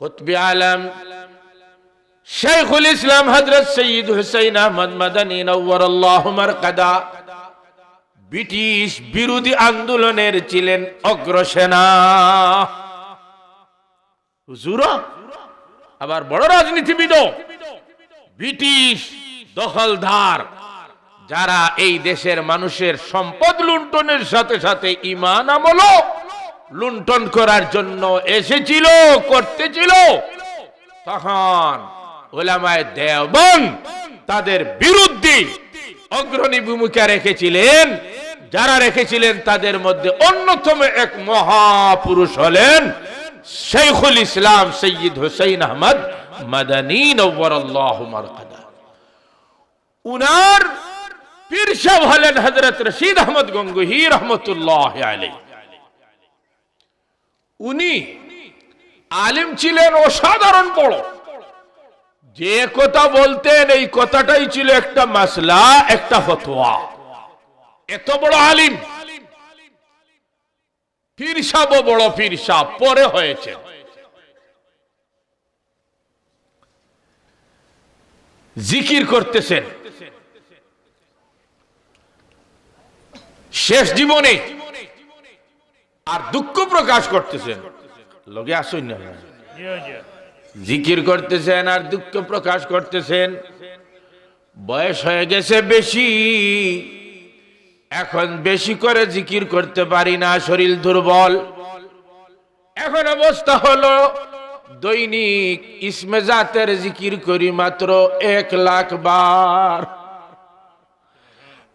কুতবি আলম। শেখুল ইসলাম হজরত সঈদ হুসাইন আহমদ মাদানী নওয়ার মারকাদা। ব্রিটিশ বিরোধী আন্দোলনের ছিলেন অগ্রসেনা। আবার বড় রাজনীতিবিদ। ব্রিটিশ দখলদার, যারা এই দেশের মানুষের সম্পদ লুণ্ঠনের সাথে সাথে ইমান আমলও লুণ্ঠন করার জন্য এসেছিল, করতেছিল। তখন ওলামায় দেওবন তাদের বিরুদ্ধে অগ্রণী ভূমিকা রেখেছিলেন। যারা রেখেছিলেন তাদের মধ্যে অন্যতম এক মহাপুরুষ হলেন শেখুল ইসলাম সৈয়দ হুসাইন আহমদ মাদানী উনার পীর হলেন হজরত রশিদ আহমদ গঙ্গুহি রহমতুল্লাহ আলাইহি। উনি আলিম ছিলেন অসাধারণ বড় যে কথা বলতেন, এই কথাটাই ছিল একটা মাসলা, একটা ফতোয়া। এত বড় আলিম। পীর সাহেব বড় সাহেব পরে হয়েছে। জিকির করতেছেন। শেষ জীবনে আর দুঃখ প্রকাশ করতেছেন। লোকে আসুন না। জিকির করতেছেন আর দুঃখ প্রকাশ করতেছেন। বয়স হয়ে গেছে বেশি। এখন বেশি করে জিকির করতে পারি না, শরীর দুর্বল। এখন অবস্থা হলো, দৈনিক ইসমে জাতের জিকির করি মাত্র এক লাখ বার।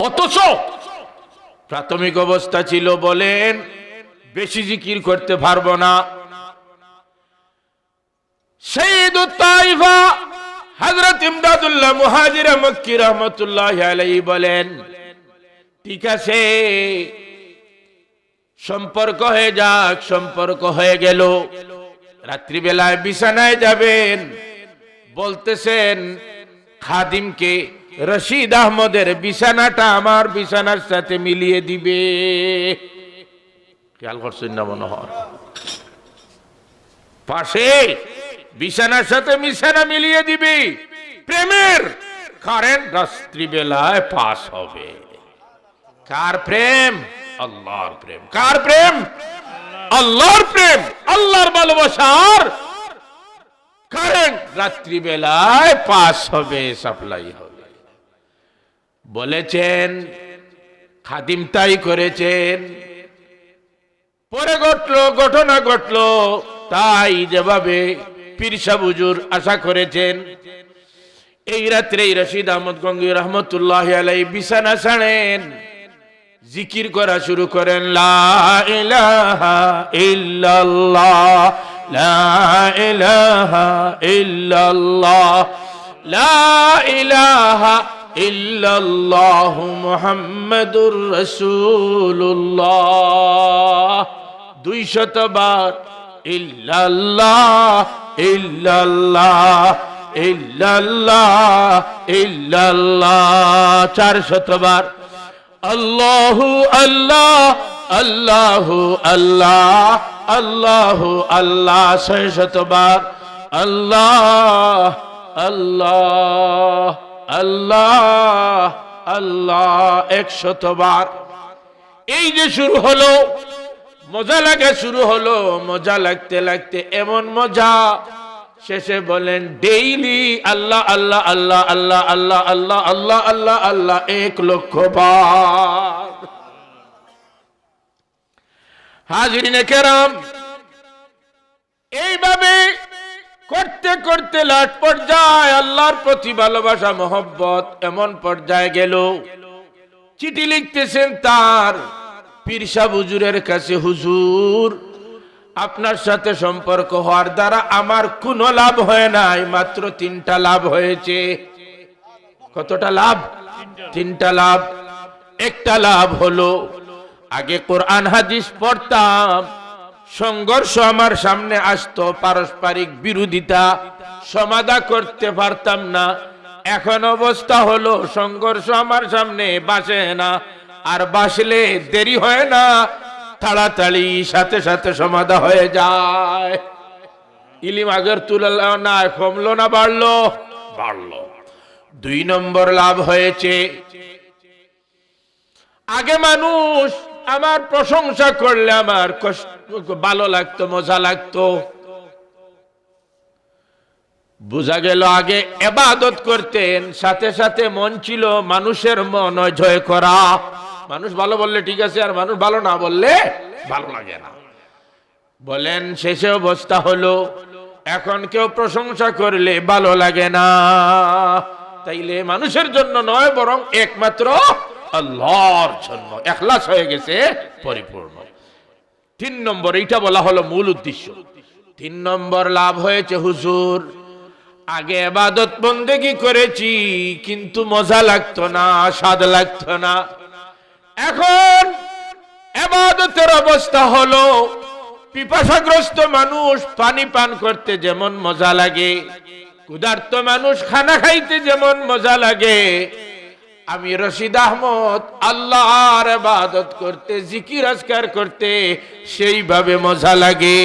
অথচ প্রাথমিক অবস্থা ছিল বলেন, বেশি জিকির করতে পারব না। হযরত ইমদাদুল্লাহ মুহাজির মক্কি রহমতুল্লাহ বলেন, ঠিক আছে, সম্পর্ক হয়ে যাক, সম্পর্ক হয়ে গেল। রাত্রিবেলায় বিছানায় যাবেন। বলতেছেন, খাদিমকে রশিদ আহমদের বিছানাটা আমার বিছানার সাথে মিলিয়ে দিবে। খেয়াল করছেন না মনে হয় পাশে বিছানার সাথে বিছানা মিলিয়ে দিবি। প্রেমের কারেন্ট রাত্রিবেলায় পাস হবে। কার প্রেম? আল্লাহর প্রেম। কার প্রেম? আল্লাহর প্রেম। আল্লাহর ভালোবাসার কারেন্ট রাত্রিবেলায় পাস হবে, সাপ্লাই হবে। বলেছেন, খাদিম তাই করেছেন। পরে ঘটলো, ঘটনা ঘটলো, তাই যেভাবে পীরসা বুজুর আশা করেছেন। এই রাত্রে রশিদ আহমদ গঙ্গি রহমতুল্লাহ আলাই বিছানা ছাড়েন, জিকির করা শুরু করেন, লা লা লা ইল্লাল্লাহ মুহাম্মাদুর রাসূলুল্লাহ। দুই শতবার ইল্লাল্লাহ ইল্লাল্লাহ ইল্লাল্লাহ ইল্লাল্লাহ। চার শতবার আল্লাহু আল্লাহ আল্লাহু আল্লাহ আল্লাহু আল্লাহ। ছয় শতবার আল্লাহ আল্লাহ। আল্লাহ আল্লাহ এক শতবার এই যে শুরু হলো, মজা লাগা শুরু হলো, মজা লাগতে লাগতে এমন মজা, শেষে বলেন, ডেইলি আল্লাহ আল্লাহ আল্লাহ আল্লাহ আল্লাহ আল্লাহ আল্লাহ আল্লাহ আল্লাহ, এক লক্ষ বার। হাজরিনে কেরাম, এইভাবে করতে করতে লাট পর্যায়ে আল্লাহর প্রতি ভালোবাসা, মোহব্বত এমন পর্যায়ে গেল। চিঠি লিখতেছেন তার পীরসা হুজুরের কাছে, হুজুর, আপনার সাথে সম্পর্ক হওয়ার দ্বারা আমার কোনো লাভ হয় নাই, মাত্র তিনটা লাভ হয়েছে। কতটা লাভ? তিনটা লাভ। একটা লাভ হলো, আগে কোরআন হাদিস পড়তাম সংঘর্ষ আমার সামনে আসতো, পারস্পরিক বিরোধিতা, সমাধা করতে পারতাম না। এখন অবস্থা হলো, সংঘর্ষ আমার সামনে বাসে না, আর বাসলে দেরি হয় না, তাড়াতাড়ি সাথে সাথে সমাধা হয়ে যায়। ইলিম আগের তুলনায় কমলো না, বাড়লো বাড়লো। দুই নম্বর লাভ হয়েছে, আগে মানুষ আমার প্রশংসা করলে আমার ভালো লাগতো, মজা লাগতো। বোঝা গেল আগে এবাদত করতেন, সাথে সাথে মন ছিল মানুষের মন জয় করা। মানুষ ভালো বললে ঠিক আছে, আর মানুষ ভালো না বললে ভালো লাগে না। বলেন, শেষে অবস্থা হলো, এখন কেউ প্রশংসা করলে ভালো লাগে না। তাইলে মানুষের জন্য নয়, বরং একমাত্র আল্লাহর জন্য। এখলাস হয়ে গেছে, পরিপূর্ণ। তিন নম্বর, এইটা বলা হলো মূল উদ্দেশ্য। তিন নম্বর, লাভ হয়েছে হুজুর। আগে এবাদত বন্দেগি করেছি, কিন্তু মজা লাগতো না, স্বাদ লাগতো না। এখন এবাদতের অবস্থা হলো, পিপাসাগ্রস্ত মানুষ পানি পান করতে যেমন মজা লাগে, ক্ষুধার্ত মানুষ খানা খাইতে যেমন মজা লাগে আমি রশিদ আহমদ, আল্লাহর ইবাদত করতে, জিকির আজকার করতে, সেইভাবে মজা লাগে।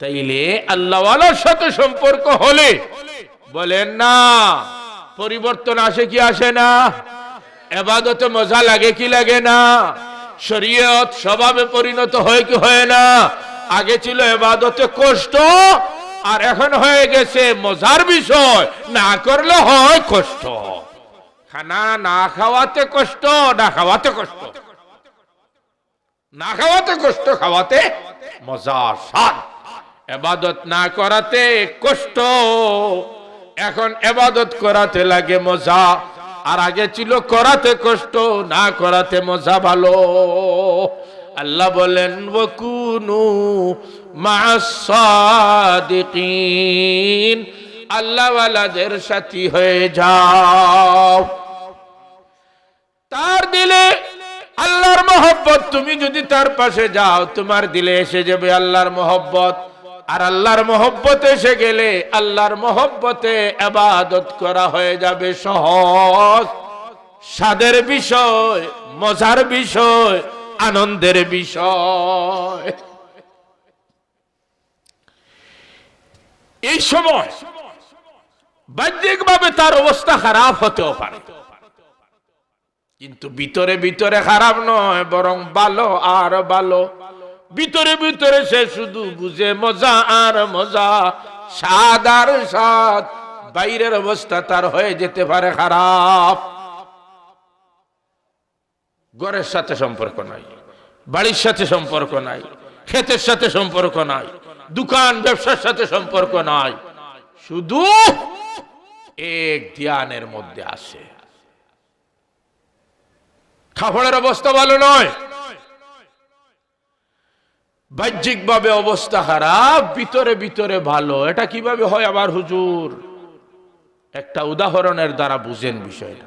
তাইলে আল্লাহওয়ালার সাথে সম্পর্ক হলে বলেন না, পরিবর্তন আসে কি আসে না? এবাদতে মজা লাগে কি লাগে না? শরীয়ত স্বভাবে পরিণত হয় কি হয় না? আগে ছিল এবাদতে কষ্ট আর এখন হয়ে গেছে মজার বিষয়। না করলে হয় কষ্ট। খানা না খাওয়াতে কষ্ট, না খাওয়াতে কষ্ট। না খাওয়াতে কষ্ট, খাওয়াতে মজা, স্বাদ। এবাদত না করাতে কষ্ট। এখন এবাদত করাতে লাগে মজা। আর আগে ছিল করাতে কষ্ট, না করাতে মজা ভালো। আল্লাহ বলেন ওকুনু মাসাদিকিন আল্লাহওয়ালাদের সাথী হয়ে যাও। তার দিলে আল্লাহর মোহব্বত, তুমি যদি তার পাশে যাও, তোমার দিলে এসে যাবে আল্লাহর মোহব্বত। আর আল্লাহর মোহব্বত এসে গেলে আল্লাহর মোহব্বতে আবাদত করা হয়ে যাবে সহজ। স্বাদের বিষয়, মজার বিষয় আনন্দের বিষয়। এই সময় বাহ্যিকভাবে তার অবস্থা খারাপ হতেও পারে। কিন্তু ভিতরে ভিতরে খারাপ নয়, বরং ভালো আর ভালো। ভিতরে ভিতরে সে শুধু বুঝে মজা আর মজা। স্বাদ আর স্বাদ, বাইরের অবস্থা তার হয়ে যেতে পারে খারাপ। ঘরের সাথে সম্পর্ক নাই, বাড়ির সাথে সম্পর্ক নাই, ক্ষেতের সাথে সম্পর্ক নাই, দোকান, ব্যবসার সাথে সম্পর্ক নাই, শুধু এক ধ্যানের মধ্যে আসে খাবারের অবস্থা ভালো নয়। বাহ্যিক ভাবে অবস্থা খারাপ, ভিতরে ভিতরে ভালো। এটা কীভাবে হয় আবার হুজুর? একটা উদাহরণের দ্বারা বুঝেন বিষয়টা।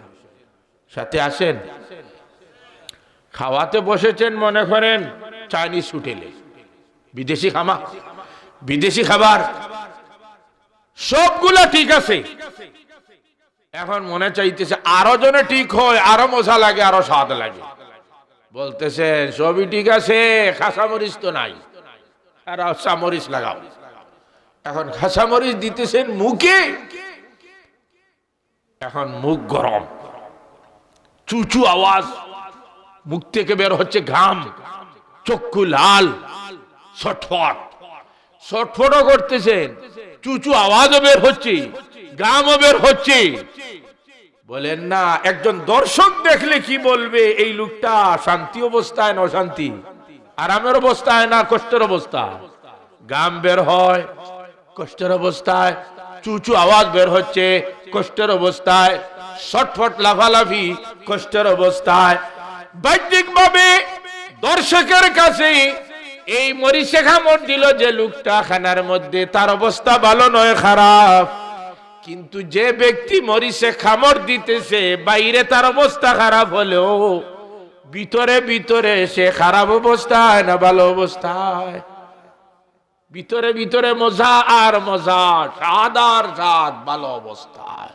সাথে আসেন? খাওয়াতে বসেছেন, মনে করেন, চাইনিজ হোটেলে। বিদেশি খামা বিদেশি খাবার। সবগুলা ঠিক আছে। এখন মনে চাইতেছে, আরও জনে ঠিক হয়, আরও মজা লাগে, আরও স্বাদ লাগে। বলতেছেন, সবই ঠিক আছে খাসামরিচ তো নাই। আর চামরিচ লাগাও। এখন খাসামরিচ দিতেছেন মুখে। এখন মুখ গরম। চুচু আওয়াজ। মুখ থেকে বের হচ্ছে ঘাম, চক্ষু লাল, ছটফট। ছটফটও করতেছেন, চুচু আওয়াজও বের হচ্ছে গামও বের হচ্ছে। বলেন না, একজন দর্শক দেখলে কি বলবে, এই লোকটা শান্তি অবস্থায় না অশান্তি? আরামের অবস্থায় না কষ্টের অবস্থা গাম বের হয়, কষ্টের অবস্থায়, চুচু আওয়াজ বের হচ্ছে, কষ্টের অবস্থায়, ছটফট লাফালাফি, কষ্টের অবস্থায়। বাহ্যিক ভাবে দর্শকের কাছে এই মরিচে খামড় দিল যে লোকটা খানার মধ্যে, তার অবস্থা ভালো নয়, খারাপ। কিন্তু যে ব্যক্তি মরিচে খামর দিতেছে, বাইরে তার অবস্থা খারাপ হলেও ভিতরে ভিতরে সে খারাপ অবস্থায় না ভালো অবস্থায়? ভিতরে ভিতরে মজা আর মজা স্বাদ আর স্বাদ ভালো অবস্থায়।